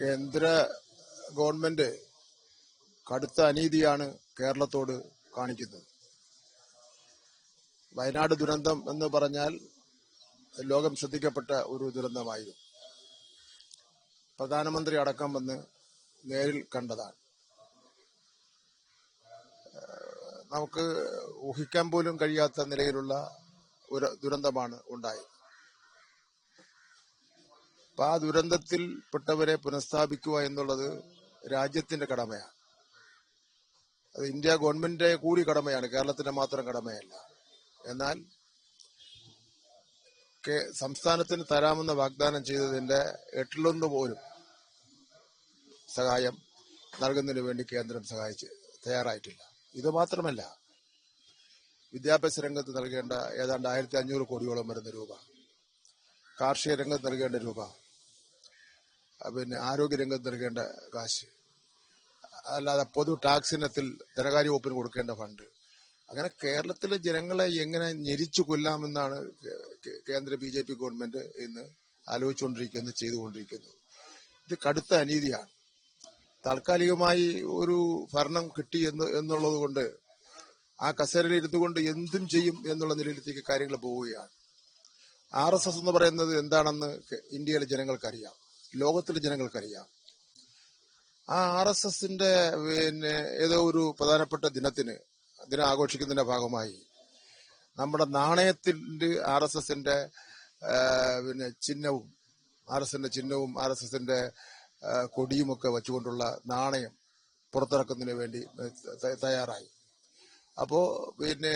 കേന്ദ്ര ഗവൺമെന്റ് കടുത്ത അനീതിയാണ് കേരളത്തോട് കാണിക്കുന്നത്. വയനാട് ദുരന്തം എന്ന് പറഞ്ഞാൽ ലോകം ശ്രദ്ധിക്കപ്പെട്ട ഒരു ദുരന്തമായിരുന്നു. പ്രധാനമന്ത്രി അടക്കം വന്ന് നേരിൽ കണ്ടതാണ്. നമുക്ക് ഊഹിക്കാൻ പോലും കഴിയാത്ത നിലയിലുള്ള ഒരു ദുരന്തമാണ് ഉണ്ടായത്. അപ്പൊ ആ ദുരന്തത്തിൽ പെട്ടവരെ പുനഃസ്ഥാപിക്കുക എന്നുള്ളത് രാജ്യത്തിന്റെ കടമയാണ്. അത് ഇന്ത്യ ഗവൺമെന്റിന്റെ കൂടി കടമയാണ് കേരളത്തിന്റെ മാത്രം കടമയല്ല. എന്നാൽ സംസ്ഥാനത്തിന് തരാമെന്ന് വാഗ്ദാനം ചെയ്തതിന്റെ എട്ടിലൊന്ന് പോലും സഹായം നൽകുന്നതിന് വേണ്ടി കേന്ദ്രം സഹായിച്ച് തയ്യാറായിട്ടില്ല. ഇത് മാത്രമല്ല വിദ്യാഭ്യാസ രംഗത്ത് നൽകേണ്ട ഏതാണ്ട് ആയിരത്തി അഞ്ഞൂറ് കോടിയോളം വരുന്ന രൂപ കാർഷിക രംഗത്ത് നൽകേണ്ട രൂപ. പിന്നെ ആരോഗ്യ രംഗത്ത് നൽകേണ്ട കാശ്. അല്ലാതെ പൊതു ടാക്സ് ഇനത്തിൽ ധനകാര്യ വകുപ്പിന് കൊടുക്കേണ്ട ഫണ്ട്. അങ്ങനെ കേരളത്തിലെ ജനങ്ങളെ എങ്ങനെ ഞെരിച്ചു കൊല്ലാമെന്നാണ് കേന്ദ്ര ബി ജെ പി ഗവൺമെന്റ് ഇന്ന് ആലോചിച്ചുകൊണ്ടിരിക്കുന്നത് ചെയ്തുകൊണ്ടിരിക്കുന്നത് ഇത് കടുത്ത അനീതിയാണ്. താൽക്കാലികമായി ഒരു ഭരണം കിട്ടി എന്ന് എന്നുള്ളത് കൊണ്ട് ആ കസേരയിൽ ഇരുന്നുകൊണ്ട് എന്തും ചെയ്യും എന്നുള്ള നിലയിലേക്ക് കാര്യങ്ങൾ പോവുകയാണ്. ആർ എസ് എസ് എന്ന് പറയുന്നത് എന്താണെന്ന് ഇന്ത്യയിലെ ജനങ്ങൾക്കറിയാം. ലോകത്തിലെ ജനങ്ങൾക്കറിയാം. ആ ആർ എസ് എസിന്റെ പിന്നെ ഏതോ ഒരു പ്രധാനപ്പെട്ട ദിനത്തിന് ദിനം ആഘോഷിക്കുന്നതിന്റെ ഭാഗമായി നമ്മുടെ നാണയത്തിന്റെ ആർ എസ് എസിന്റെ പിന്നെ ചിഹ്നവും ആർ എസ് എസിന്റെ ചിഹ്നവും ആർ എസ് എസിന്റെ കൊടിയുമൊക്കെ വെച്ചുകൊണ്ടുള്ള നാണയം പുറത്തിറക്കുന്നതിന് വേണ്ടി തയ്യാറായി. അപ്പോ പിന്നെ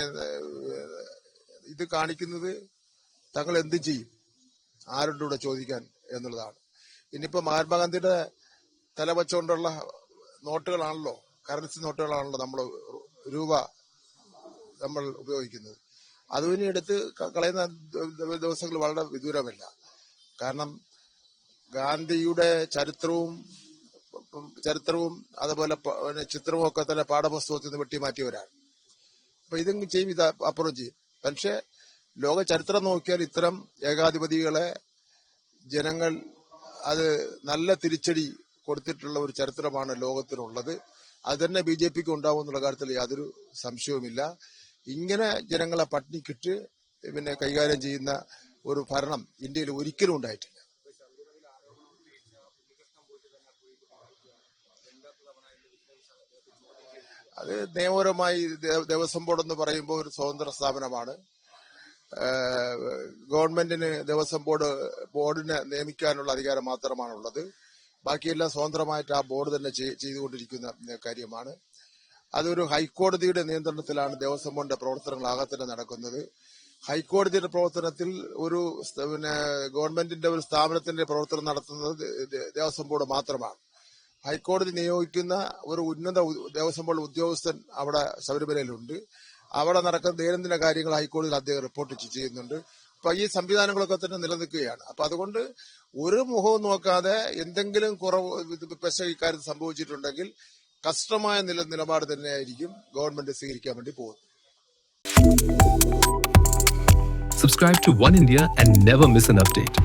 ഇത് കാണിക്കുന്നത് തങ്ങൾ എന്തും ചെയ്യും. ആരുടെ കൂടെ ചോദിക്കാൻ എന്നുള്ളതാണ്. ഇനിയിപ്പോ മഹാത്മാഗാന്ധിയുടെ തല വെച്ചുകൊണ്ടുള്ള നോട്ടുകളാണല്ലോ കറൻസി നോട്ടുകളാണല്ലോ നമ്മൾ രൂപ നമ്മൾ ഉപയോഗിക്കുന്നത്. അതും ഇനി എടുത്ത് കളയുന്ന ദിവസങ്ങൾ വളരെ വിദൂരമല്ല. കാരണം ഗാന്ധിയുടെ ചരിത്രവും ചരിത്രവും അതുപോലെ ചിത്രവും ഒക്കെ തന്നെ പാഠപുസ്തകത്തിൽ നിന്ന് വെട്ടിമാറ്റിയവരാണ്. അപ്പൊ ഇതെങ്കിലും ചെയ്യും ഇത് അപ്പുറം ചെയ്യും. പക്ഷെ ലോക ചരിത്രം നോക്കിയാൽ ഇത്തരം ഏകാധിപതികളെ ജനങ്ങൾ അത് നല്ല തിരിച്ചടി കൊടുത്തിട്ടുള്ള ഒരു ചരിത്രമാണ് ലോകത്തിനുള്ളത് അത് തന്നെ ബി ജെ പിക്ക് ഉണ്ടാവും എന്നുള്ള കാര്യത്തിൽ യാതൊരു സംശയവുമില്ല. ഇങ്ങനെ ജനങ്ങളെ പട്ടിണിക്കിട്ട് പിന്നെ കൈകാര്യം ചെയ്യുന്ന ഒരു ഭരണം ഇന്ത്യയിൽ ഒരിക്കലും ഉണ്ടായിട്ടില്ല. അത് നിയമപരമായി ദേവസ്വം ബോർഡ് എന്ന് പറയുമ്പോൾ ഒരു സ്വതന്ത്ര സ്ഥാപനമാണ്. ഗവൺമെന്റിന് ദേവസ്വം ബോർഡ് ബോർഡിനെ നിയമിക്കാനുള്ള അധികാരം മാത്രമാണുള്ളത്. ബാക്കിയെല്ലാം സ്വതന്ത്രമായിട്ട് ആ ബോർഡ് തന്നെ ചെയ്- ചെയ്തുകൊണ്ടിരിക്കുന്ന കാര്യമാണ്. അതൊരു ഹൈക്കോടതിയുടെ നിയന്ത്രണത്തിലാണ് ദേവസ്വം ബോർഡിന്റെ പ്രവർത്തനങ്ങൾ ആകത്തന്നെ നടക്കുന്നത്. ഹൈക്കോടതിയുടെ പ്രവർത്തനത്തിൽ ഒരു പിന്നെ ഗവൺമെന്റിന്റെ ഒരു സ്ഥാപനത്തിന്റെ പ്രവർത്തനം നടത്തുന്നത് ദേവസ്വം ബോർഡ് മാത്രമാണ്. ഹൈക്കോടതി നിയോഗിക്കുന്ന ഒരു ഉന്നത ദേവസ്വം ബോർഡ് ഉദ്യോഗസ്ഥൻ അവിടെ ശബരിമലയിലുണ്ട്. അവിടെ നടക്കുന്ന ദൈനംദിന കാര്യങ്ങൾ ഹൈക്കോടതിയിൽ അദ്ദേഹം റിപ്പോർട്ട് ചെയ്യുന്നുണ്ട്. അപ്പൊ ഈ സംവിധാനങ്ങളൊക്കെ തന്നെ നിലനിൽക്കുകയാണ്. അപ്പൊ അതുകൊണ്ട് ഒരു മുഖവും നോക്കാതെ എന്തെങ്കിലും കുറവ് പെശ ഇക്കാര്യത്തിൽ സംഭവിച്ചിട്ടുണ്ടെങ്കിൽ കഷ്ടമായ നില നിലപാട് തന്നെയായിരിക്കും ഗവൺമെന്റ് സ്വീകരിക്കാൻ വേണ്ടി പോകുന്നത്. Subscribe to One India and never miss an update.